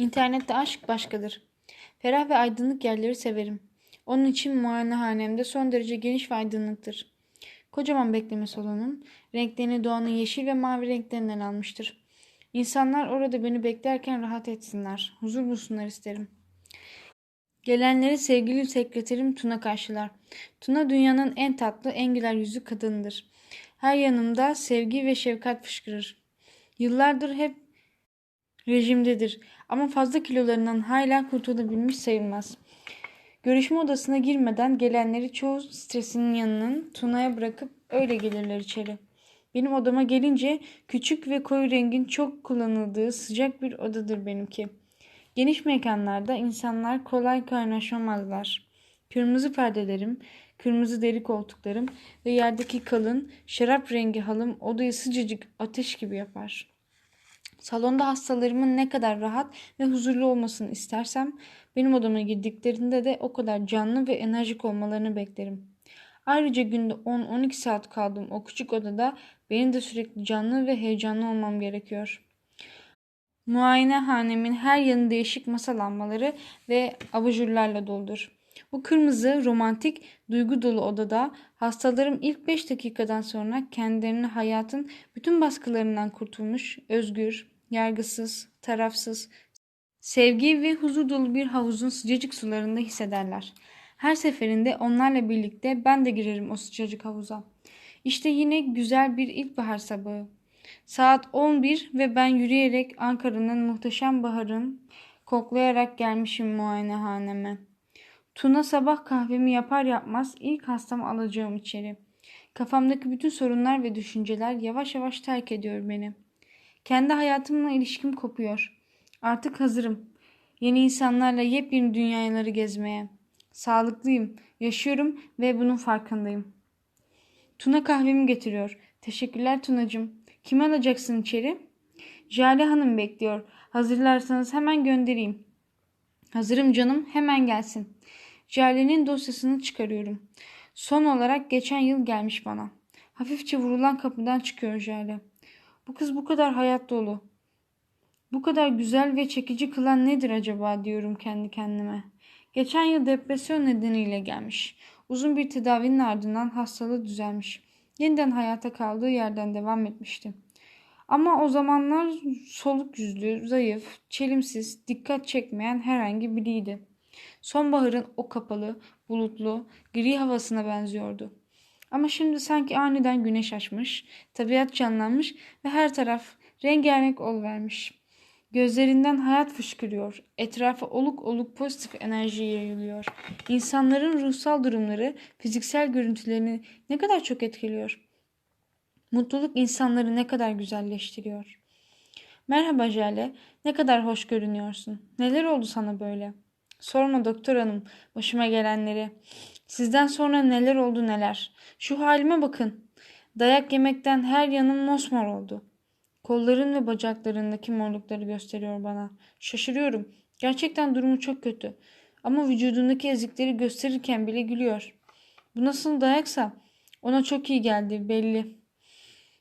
İnternette aşk başkadır. Ferah ve aydınlık yerleri severim. Onun için muayenehanemde son derece geniş ve aydınlıktır. Kocaman bekleme salonum, renklerini doğanın yeşil ve mavi renklerinden almıştır. İnsanlar orada beni beklerken rahat etsinler, huzur bulsunlar isterim. Gelenleri sevgili sekreterim Tuna karşılar. Tuna dünyanın en tatlı, en güler yüzlü kadınıdır. Her yanımda sevgi ve şefkat fışkırır. Yıllardır hep rejimdedir ama fazla kilolarından hala kurtulabilmiş sayılmaz. Görüşme odasına girmeden gelenleri çoğu stresinin yanının Tuna'ya bırakıp öyle gelirler içeri. Benim odama gelince küçük ve koyu rengin çok kullanıldığı sıcak bir odadır benimki. Geniş mekanlarda insanlar kolay kaynaşamazlar. Kırmızı perdelerim, kırmızı deri koltuklarım ve yerdeki kalın şarap rengi halım odayı sıcacık ateş gibi yapar. Salonda hastalarımın ne kadar rahat ve huzurlu olmasını istersem benim odama girdiklerinde de o kadar canlı ve enerjik olmalarını beklerim. Ayrıca günde 10-12 saat kaldığım o küçük odada benim de sürekli canlı ve heyecanlı olmam gerekiyor. Muayenehanemin her yanı değişik masa lambaları ve abajurlarla doludur. Bu kırmızı, romantik, duygu dolu odada hastalarım ilk 5 dakikadan sonra kendilerini hayatın bütün baskılarından kurtulmuş, özgür, yargısız, tarafsız, sevgi ve huzur dolu bir havuzun sıcacık sularında hissederler. Her seferinde onlarla birlikte ben de girerim o sıcacık havuza. İşte yine güzel bir ilkbahar sabahı. Saat 11 ve ben yürüyerek Ankara'nın muhteşem baharın koklayarak gelmişim muayenehaneme. Tuna sabah kahvemi yapar yapmaz ilk hastamı alacağım içeri. Kafamdaki bütün sorunlar ve düşünceler yavaş yavaş terk ediyor beni. Kendi hayatımla ilişkim kopuyor. Artık hazırım. Yeni insanlarla yepyeni dünyaları gezmeye. Sağlıklıyım, yaşıyorum ve bunun farkındayım. Tuna kahvemi getiriyor. Teşekkürler Tunacığım. Kimi alacaksın içeri? Jale Hanım bekliyor. Hazırlarsanız hemen göndereyim. Hazırım canım, hemen gelsin. Jale'nin dosyasını çıkarıyorum. Son olarak geçen yıl gelmiş bana. Hafifçe vurulan kapıdan çıkıyor Jale. Bu kız bu kadar hayat dolu. Bu kadar güzel ve çekici kılan nedir acaba diyorum kendi kendime. Geçen yıl depresyon nedeniyle gelmiş. Uzun bir tedavinin ardından hastalığı düzelmiş. Yeniden hayata kaldığı yerden devam etmişti. Ama o zamanlar soluk yüzlü, zayıf, çelimsiz, dikkat çekmeyen herhangi biriydi. Sonbaharın o kapalı, bulutlu, gri havasına benziyordu. Ama şimdi sanki aniden güneş açmış, tabiat canlanmış ve her taraf rengarenk oluvermiş. Gözlerinden hayat fışkırıyor. Etrafa oluk oluk pozitif enerji yayılıyor. İnsanların ruhsal durumları, fiziksel görüntülerini ne kadar çok etkiliyor. Mutluluk insanları ne kadar güzelleştiriyor. Merhaba Jale, ne kadar hoş görünüyorsun. Neler oldu sana böyle? Sorma doktor hanım, başıma gelenleri. Sizden sonra neler oldu neler. Şu halime bakın. Dayak yemekten her yanım mosmor oldu. Kolların ve bacaklarındaki morlukları gösteriyor bana. Şaşırıyorum. Gerçekten durumu çok kötü. Ama vücudundaki ezikleri gösterirken bile gülüyor. Bu nasıl dayaksa ona çok iyi geldi belli.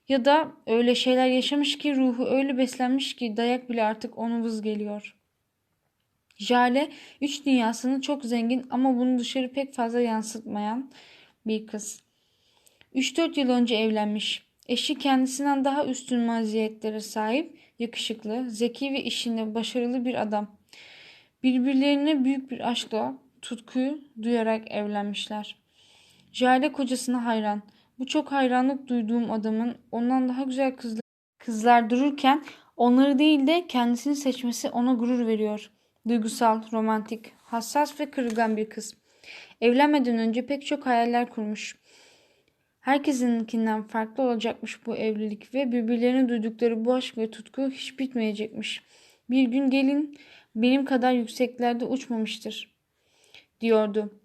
Ya da öyle şeyler yaşamış ki ruhu öyle beslenmiş ki dayak bile artık onu vız geliyor. Jale üç dünyasını çok zengin ama bunu dışarı pek fazla yansıtmayan bir kız. 3-4 yıl önce evlenmiş. Eşi kendisinden daha üstün maziyetlere sahip, yakışıklı, zeki ve işinde başarılı bir adam. Birbirlerine büyük bir aşkla, tutkuyu duyarak evlenmişler. Jale kocasına hayran. Bu çok hayranlık duyduğum adamın ondan daha güzel kızlar, kızlar dururken onları değil de kendisini seçmesi ona gurur veriyor. Duygusal, romantik, hassas ve kırılgan bir kız. Evlenmeden önce pek çok hayaller kurmuş. Herkesinkinden farklı olacakmış bu evlilik ve birbirlerine duydukları bu aşk ve tutku hiç bitmeyecekmiş. Bir gün gelin benim kadar yükseklerde uçmamıştır diyordu.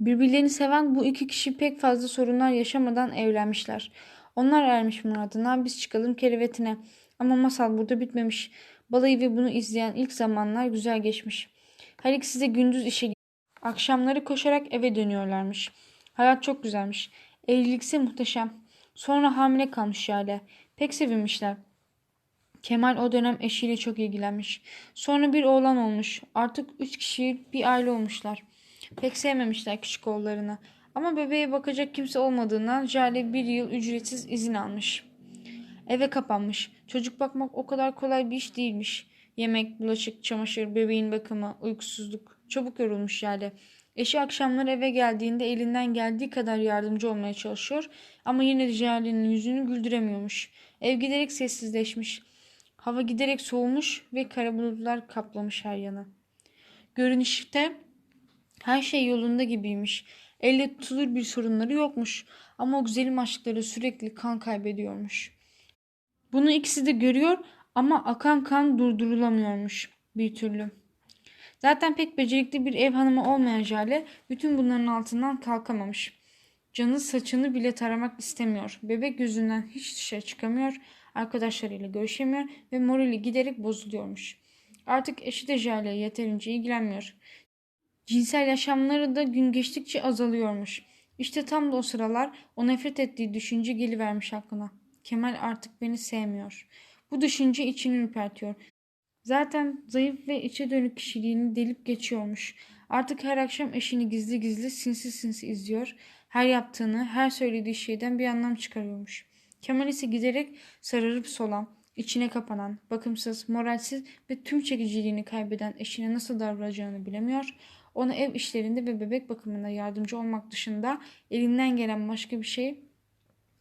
Birbirlerini seven bu iki kişi pek fazla sorunlar yaşamadan evlenmişler. Onlar ermiş muradına biz çıkalım kerevetine. Ama masal burada bitmemiş. Balayı ve bunu izleyen ilk zamanlar güzel geçmiş. Her ikisi de gündüz işe akşamları koşarak eve dönüyorlarmış. Hayat çok güzelmiş. Evlilikse muhteşem. Sonra hamile kalmış Jale. Pek sevinmişler. Kemal o dönem eşiyle çok ilgilenmiş. Sonra bir oğlan olmuş. Artık üç kişi bir aile olmuşlar. Pek sevmemişler küçük oğullarını. Ama bebeğe bakacak kimse olmadığından Jale bir yıl ücretsiz izin almış. Eve kapanmış. Çocuk bakmak o kadar kolay bir iş değilmiş. Yemek, bulaşık, çamaşır, bebeğin bakımı, uykusuzluk. Çabuk yorulmuş Jale. Eşi akşamları eve geldiğinde elinden geldiği kadar yardımcı olmaya çalışıyor ama yine de Jale'nin yüzünü güldüremiyormuş. Ev giderek sessizleşmiş. Hava giderek soğumuş ve kara bulutlar kaplamış her yanı. Görünüşte her şey yolunda gibiymiş. Elle tutulur bir sorunları yokmuş. Ama o güzelim aşkları sürekli kan kaybediyormuş. Bunu ikisi de görüyor ama akan kan durdurulamıyormuş bir türlü. Zaten pek becerikli bir ev hanımı olmayan Jale bütün bunların altından kalkamamış. Canı saçını bile taramak istemiyor. Bebek yüzünden hiç dışarı çıkamıyor, arkadaşlarıyla görüşemiyor ve morali giderek bozuluyormuş. Artık eşi de Jale'ye yeterince ilgilenmiyor. Cinsel yaşamları da gün geçtikçe azalıyormuş. İşte tam da o sıralar o nefret ettiği düşünce gelivermiş aklına. Kemal artık beni sevmiyor. Bu düşünce içini ürpertiyor. Zaten zayıf ve içe dönük kişiliğini delip geçiyormuş. Artık her akşam eşini gizli gizli sinsi sinsi izliyor. Her yaptığını, her söylediği şeyden bir anlam çıkarıyormuş. Kemal ise giderek sararıp solan, içine kapanan, bakımsız, moralsiz ve tüm çekiciliğini kaybeden eşine nasıl davranacağını bilemiyor. Ona ev işlerinde ve bebek bakımında yardımcı olmak dışında elinden gelen başka bir şey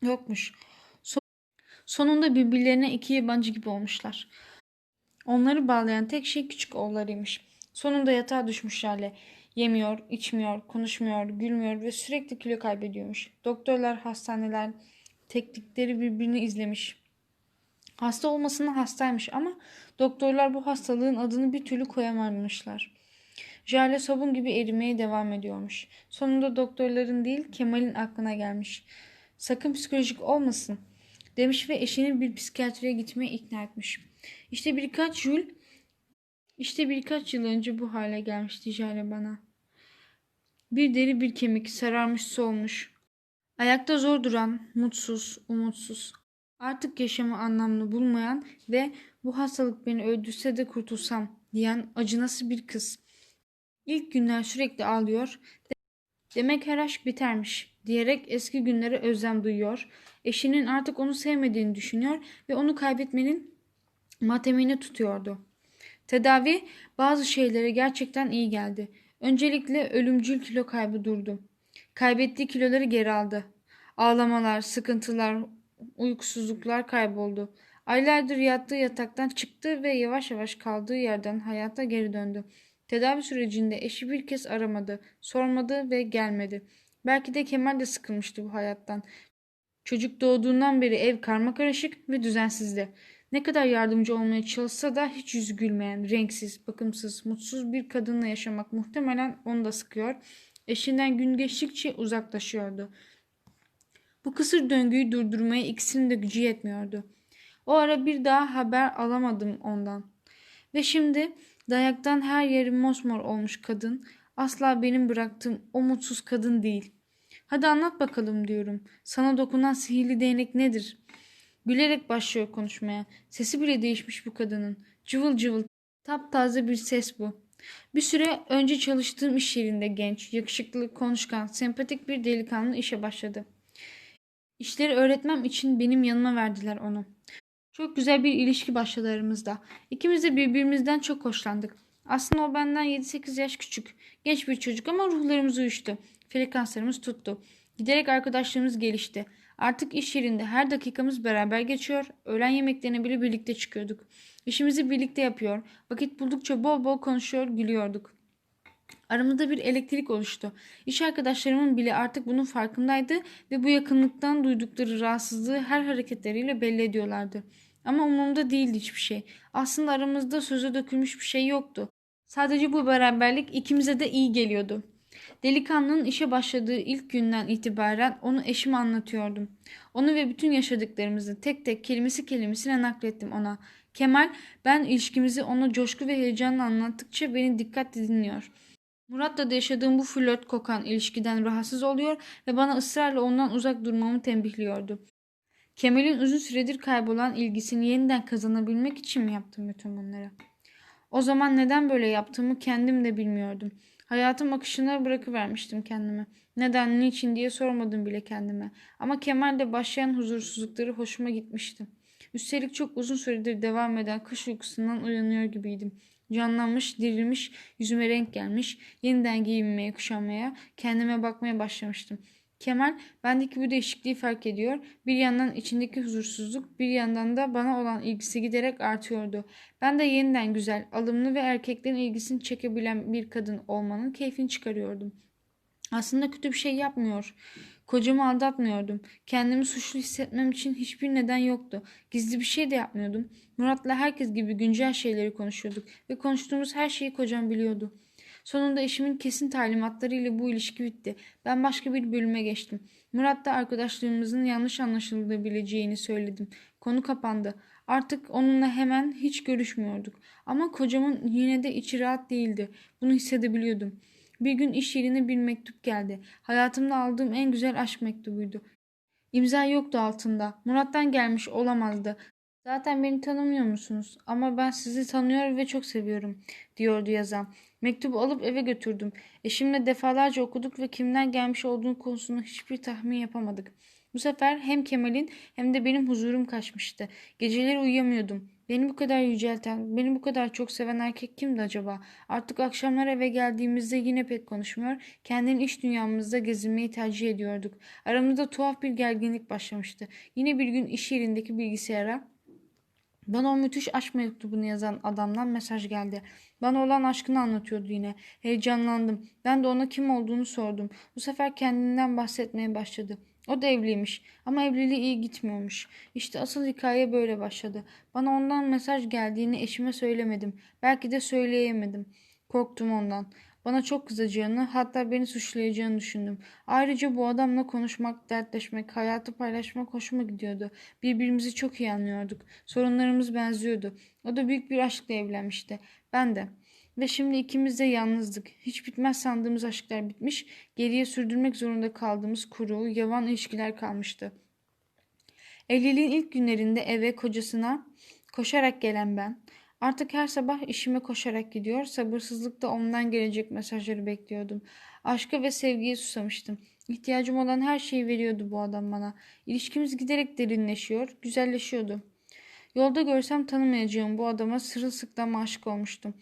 yokmuş. Sonunda birbirlerine iki yabancı gibi olmuşlar. Onları bağlayan tek şey küçük oğullarıymış. Sonunda yatağa düşmüşlerle. Yemiyor, içmiyor, konuşmuyor, gülmüyor ve sürekli kilo kaybediyormuş. Doktorlar, hastaneler, teknikleri birbirini izlemiş. Hasta olmasına hastaymış ama doktorlar bu hastalığın adını bir türlü koyamamışlar. Jale sabun gibi erimeye devam ediyormuş. Sonunda doktorların değil Kemal'in aklına gelmiş. Sakın psikolojik olmasın demiş ve eşini bir psikiyatriye gitmeye ikna etmiş. İşte birkaç yıl işte birkaç yıl önce bu hale gelmişti Jale bana. Bir deri bir kemik sararmış solmuş. Ayakta zor duran, mutsuz, umutsuz. Artık yaşamı anlamlı bulmayan ve bu hastalık beni öldürse de kurtulsam diyen acınası bir kız. İlk günler sürekli ağlıyor. Demek her aşk bitermiş diyerek eski günlere özlem duyuyor. Eşinin artık onu sevmediğini düşünüyor ve onu kaybetmenin matemini tutuyordu. Tedavi bazı şeylere gerçekten iyi geldi. Öncelikle ölümcül kilo kaybı durdu. Kaybettiği kiloları geri aldı. Ağlamalar, sıkıntılar, uykusuzluklar kayboldu. Aylardır yattığı yataktan çıktı ve yavaş yavaş kaldığı yerden hayata geri döndü. Tedavi sürecinde eşi bir kez aramadı, sormadı ve gelmedi. Belki de Kemal de sıkılmıştı bu hayattan. Çocuk doğduğundan beri ev karma karışık ve düzensizdi. Ne kadar yardımcı olmaya çalışsa da hiç yüzü gülmeyen, renksiz, bakımsız, mutsuz bir kadınla yaşamak muhtemelen onu da sıkıyor. Eşinden gün geçtikçe uzaklaşıyordu. Bu kısır döngüyü durdurmaya ikisinin de gücü yetmiyordu. O ara bir daha haber alamadım ondan. Ve şimdi dayaktan her yeri mosmor olmuş kadın asla benim bıraktığım o mutsuz kadın değil. Hadi anlat bakalım diyorum. Sana dokunan sihirli değnek nedir? Gülerek başlıyor konuşmaya. Sesi bile değişmiş bu kadının. Cıvıl cıvıl, taptaze bir ses bu. Bir süre önce çalıştığım iş yerinde genç, yakışıklı, konuşkan, sempatik bir delikanlı işe başladı. İşleri öğretmem için benim yanıma verdiler onu. Çok güzel bir ilişki başladı aramızda. İkimiz de birbirimizden çok hoşlandık. Aslında o benden 7-8 yaş küçük. Genç bir çocuk ama ruhlarımız uyuştu. Frekanslarımız tuttu. Giderek arkadaşlığımız gelişti. Artık iş yerinde her dakikamız beraber geçiyor. Öğlen yemeklerine bile birlikte çıkıyorduk. İşimizi birlikte yapıyor. Vakit buldukça bol bol konuşuyor, gülüyorduk. Aramızda bir elektrik oluştu. İş arkadaşlarımın bile artık bunun farkındaydı ve bu yakınlıktan duydukları rahatsızlığı her hareketleriyle belli ediyorlardı. Ama umurumda değildi hiçbir şey. Aslında aramızda söze dökülmüş bir şey yoktu. Sadece bu beraberlik ikimize de iyi geliyordu. Delikanlının işe başladığı ilk günden itibaren onu eşime anlatıyordum. Onu ve bütün yaşadıklarımızı tek tek kelimesi kelimesine naklettim ona. Kemal ben ilişkimizi ona coşku ve heyecanla anlattıkça beni dikkatle dinliyor. Murat'la da yaşadığım bu flört kokan ilişkiden rahatsız oluyor ve bana ısrarla ondan uzak durmamı tembihliyordu. Kemal'in uzun süredir kaybolan ilgisini yeniden kazanabilmek için mi yaptım bütün bunları? O zaman neden böyle yaptığımı kendim de bilmiyordum. Hayatım akışına bırakıvermiştim kendimi. Neden, niçin diye sormadım bile kendime. Ama Kemal'le başlayan huzursuzlukları hoşuma gitmişti. Üstelik çok uzun süredir devam eden kış uykusundan uyanıyor gibiydim. Canlanmış, dirilmiş, yüzüme renk gelmiş, yeniden giyinmeye, kuşanmaya, kendime bakmaya başlamıştım. Kemal bendeki bu değişikliği fark ediyor. Bir yandan içindeki huzursuzluk, bir yandan da bana olan ilgisi giderek artıyordu. Ben de yeniden güzel, alımlı ve erkeklerin ilgisini çekebilen bir kadın olmanın keyfini çıkarıyordum. Aslında kötü bir şey yapmıyor. Kocamı aldatmıyordum. Kendimi suçlu hissetmem için hiçbir neden yoktu. Gizli bir şey de yapmıyordum. Murat'la herkes gibi güncel şeyleri konuşuyorduk ve konuştuğumuz her şeyi kocam biliyordu. Sonunda eşimin kesin talimatlarıyla bu ilişki bitti. Ben başka bir bölüme geçtim. Murat'ta arkadaşlığımızın yanlış anlaşılabileceğini söyledim. Konu kapandı. Artık onunla hemen hiç görüşmüyorduk. Ama kocamın yine de içi rahat değildi. Bunu hissedebiliyordum. Bir gün iş yerine bir mektup geldi. Hayatımda aldığım en güzel aşk mektubuydu. İmza yoktu altında. Murat'tan gelmiş olamazdı. Zaten beni tanımıyor musunuz? Ama ben sizi tanıyor ve çok seviyorum, diyordu yazan. Mektubu alıp eve götürdüm. Eşimle defalarca okuduk ve kimden gelmiş olduğunu konusunda hiçbir tahmin yapamadık. Bu sefer hem Kemal'in hem de benim huzurum kaçmıştı. Geceleri uyuyamıyordum. Beni bu kadar yücelten, beni bu kadar çok seven erkek kimdi acaba? Artık akşamlar eve geldiğimizde yine pek konuşmuyor, kendini iş dünyamızda gezinmeyi tercih ediyorduk. Aramızda tuhaf bir gerginlik başlamıştı. Yine bir gün iş yerindeki bilgisayara bana o müthiş aşk mektubunu yazan adamdan mesaj geldi. Bana olan aşkını anlatıyordu yine. Heyecanlandım. Ben de ona kim olduğunu sordum. Bu sefer kendinden bahsetmeye başladı. O da evliymiş ama evliliği iyi gitmiyormuş. İşte asıl hikaye böyle başladı. Bana ondan mesaj geldiğini eşime söylemedim. Belki de söyleyemedim. Korktum ondan. Bana çok kızacağını, hatta beni suçlayacağını düşündüm. Ayrıca bu adamla konuşmak, dertleşmek, hayatı paylaşmak hoşuma gidiyordu. Birbirimizi çok iyi anlıyorduk. Sorunlarımız benziyordu. O da büyük bir aşkla evlenmişti. Ben de. Ve şimdi ikimiz de yalnızdık. Hiç bitmez sandığımız aşklar bitmiş, geriye sürdürmek zorunda kaldığımız kuru, yavan ilişkiler kalmıştı. Evliliğin ilk günlerinde eve kocasına koşarak gelen ben, artık her sabah işime koşarak gidiyor, sabırsızlıkla ondan gelecek mesajları bekliyordum. Aşka ve sevgiye susamıştım. İhtiyacım olan her şeyi veriyordu bu adam bana. İlişkimiz giderek derinleşiyor, güzelleşiyordu. Yolda görsem tanımayacağım bu adama sırılsıklam aşık olmuştum.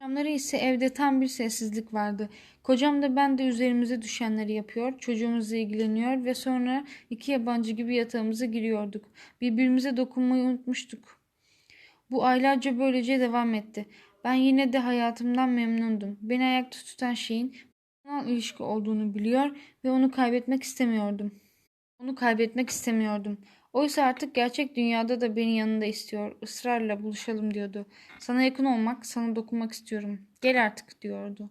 Akşamları ise evde tam bir sessizlik vardı. Kocam da ben de üzerimize düşenleri yapıyor, çocuğumuzla ilgileniyor ve sonra iki yabancı gibi yatağımıza giriyorduk. Birbirimize dokunmayı unutmuştuk. Bu aylarca böylece devam etti. Ben yine de hayatımdan memnundum. Beni ayakta tutan şeyin sanal ilişki olduğunu biliyor ve onu kaybetmek istemiyordum. Onu kaybetmek istemiyordum. Oysa artık gerçek dünyada da beni yanında istiyor. Israrla buluşalım diyordu. Sana yakın olmak, sana dokunmak istiyorum. Gel artık diyordu.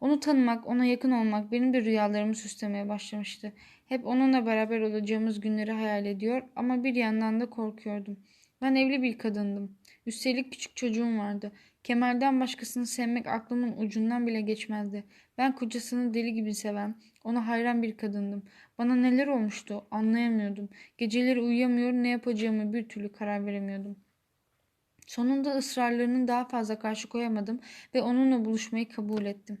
Onu tanımak, ona yakın olmak benim de rüyalarımı süslemeye başlamıştı. Hep onunla beraber olacağımız günleri hayal ediyor ama bir yandan da korkuyordum. Ben evli bir kadındım. Üstelik küçük çocuğum vardı. Kemal'den başkasını sevmek aklımın ucundan bile geçmezdi. Ben kocasını deli gibi seven, ona hayran bir kadındım. Bana neler olmuştu anlayamıyordum. Geceleri uyuyamıyor ne yapacağımı bir türlü karar veremiyordum. Sonunda ısrarlarının daha fazla karşı koyamadım ve onunla buluşmayı kabul ettim.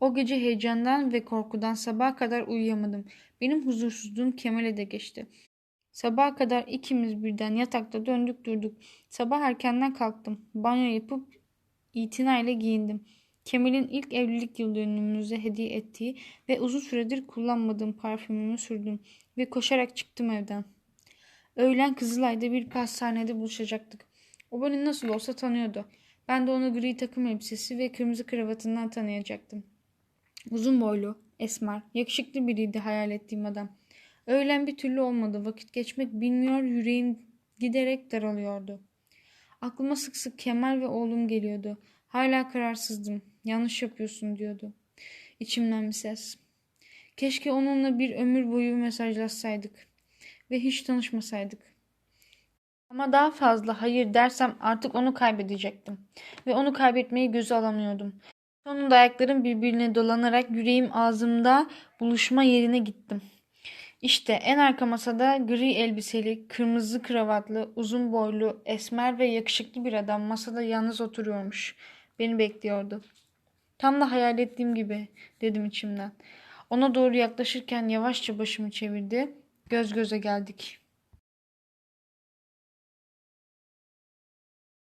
O gece heyecandan ve korkudan sabaha kadar uyuyamadım. Benim huzursuzluğum Kemal'e de geçti. Sabaha kadar ikimiz birden yatakta döndük durduk. Sabah erkenden kalktım. Banyo yapıp itinayla giyindim. Kemal'in ilk evlilik yıl dönümümüze hediye ettiği ve uzun süredir kullanmadığım parfümümü sürdüm ve koşarak çıktım evden. Öğlen Kızılay'da bir pastanede buluşacaktık. O beni nasıl olsa tanıyordu. Ben de onu gri takım elbisesi ve kırmızı kravatından tanıyacaktım. Uzun boylu, esmer, yakışıklı biriydi hayal ettiğim adam. Öğlen bir türlü olmadı. Vakit geçmek bilmiyor, yüreğim giderek daralıyordu. Aklıma sık sık Kemal ve oğlum geliyordu. Hala kararsızdım. Yanlış yapıyorsun diyordu. İçimden bir ses. Keşke onunla bir ömür boyu mesajlaşsaydık ve hiç tanışmasaydık. Ama daha fazla hayır dersem artık onu kaybedecektim ve onu kaybetmeyi göze alamıyordum. Sonunda ayaklarım birbirine dolanarak yüreğim ağzımda buluşma yerine gittim. İşte en arka masada gri elbiseli, kırmızı kravatlı, uzun boylu, esmer ve yakışıklı bir adam masada yalnız oturuyormuş. Beni bekliyordu. Tam da hayal ettiğim gibi dedim içimden. Ona doğru yaklaşırken yavaşça başımı çevirdi. Göz göze geldik.